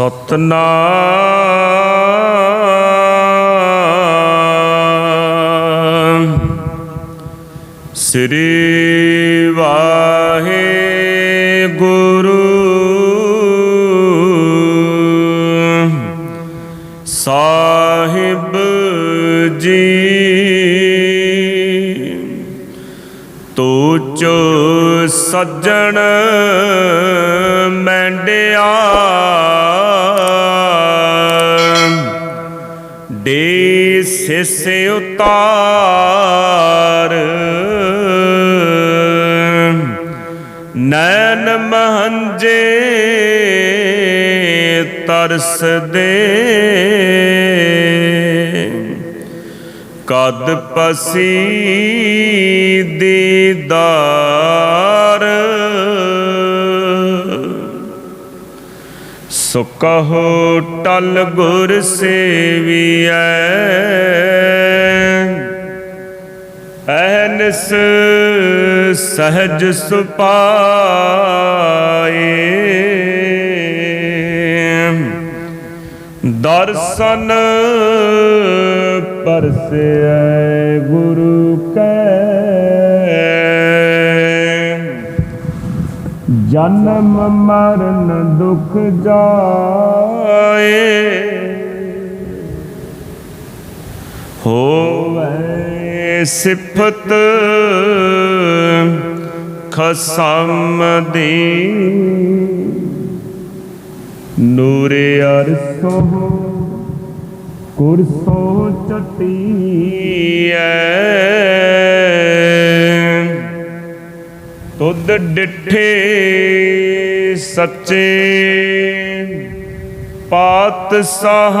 ਸਤਨਾਮ। ਸ੍ਰੀ ਵਾਹਿਗੁਰੂ। ਸਾਹਿਬ ਜੀ ਤੂੰ ਚੋ ਸੱਜਣ ਮੈਂਡਿਆ ਦੇ ਸਿਸ ਉਤਾਰ। ਨੈਣ ਮਹੰਜੇ ਤਰਸ ਦੇ ਕਦ ਪਸੀ ਦੀਦਾਰ ਸੋ ਕਹੋ ਟਲ ਗੁਰ ਸੇਵੀਐ। ਐਨਸ ਸਹਜ ਸੁਪਾਏ। ਦਰਸ਼ਨ ਪਰਸੈ ਗੁਰੂ ਕੈ। ਜਨਮ ਮਰਨ ਦੁਖ ਜਾਏ। ਹੋਵੇ ਸਿਫਤ ਖਸਮ ਦੀ। ਨੂਰੇ ਅਰਸੋ ਕੁਰਸੋ ਚਟੀਐ। ਤੁਧ ਡਿਠੇ ਸੱਚੇ ਪਾਤਸ਼ਾਹ।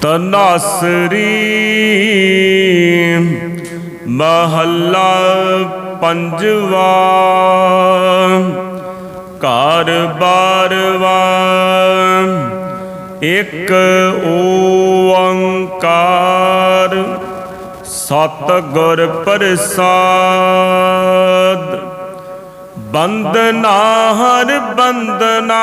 ਤਨਾਸਰੀ ਮਹੱਲਾ ਪੰਜਵਾ ਘਰ ਬਾਰਵਾ ਇੱਕ ਓੰਕਾਰ ਸਤ ਗੁਰ ਪ੍ਰਸਾਦ ਬੰਦਨਾ ਹਰ ਬੰਦਨਾ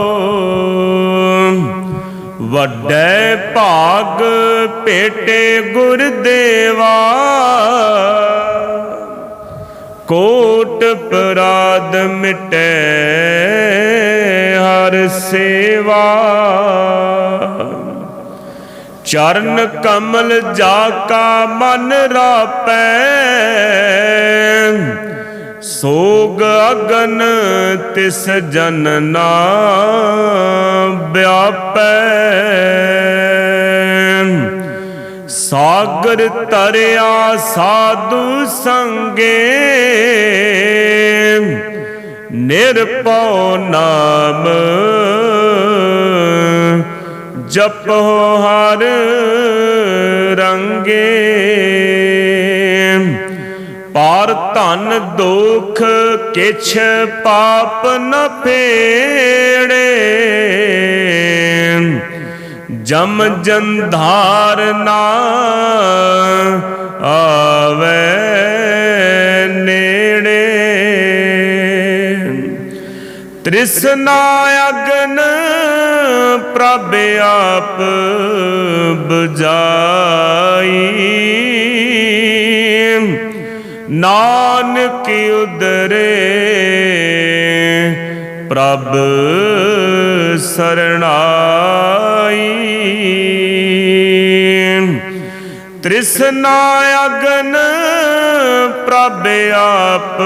ਵੱਡੇ ਭਾਗ ਭੇਟੇ ਗੁਰਦੇਵਾ। ਕੋਟ ਪਰਾਦ ਮਿਟੇ ਹਰ ਸੇਵਾ। ਚਰਨ ਕਮਲ ਜਾ ਕਾ ਮਨ ਰਾਪੈ। ਸੋਗ ਅਗਨ ਤਿਸ ਜਨ ਨਾ ਵਿਆਪੈ। ਸਾਗਰ ਤਰਿਆ ਸਾਧੂ ਸੰਗੇ ਨਿਰਪਉ ਨਾਮ ਜਪੋ ਹਰ ਰੰਗੇ। ਧਨ ਦੁਖ ਕਿਛ ਪਾਪ ਨ ਫੇੜੇ। ਜਮ ਜੰਧਾਰ ਨਾ ਆਵੇ ਨੇੜੇ। ਤ੍ਰਿਸ਼ਨਾ ਅਗਨ ਪ੍ਰਭ ਆਪ ਬੁਝਾਈ। ਨਾਨਕ ਉਦਰੇ ਪ੍ਰਭ ਸਰਣਾਈ। ਤ੍ਰਿਸ਼ਨਾ ਅਗਨ ਪ੍ਰਭ ਆਪ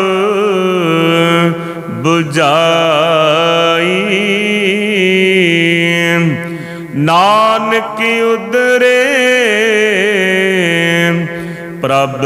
부ਝਾਈ ਨਾਨਕ ਉਦਰੇ ਪ੍ਰਭ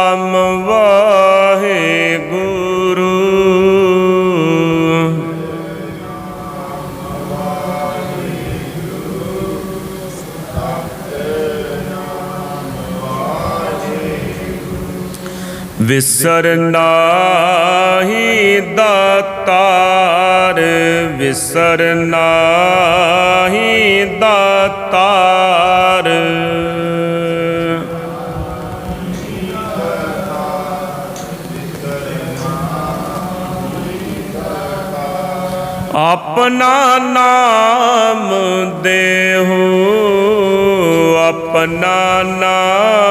ਵਿਸਰਨਾਹੀ ਦਾਤਾਰ ਵਿਸਰਨਾਹੀ ਦਾਤਾਰ ਆਪਣਾ ਨਾਮ ਦੇਹੋ ਆਪਣਾ ਨਾਮ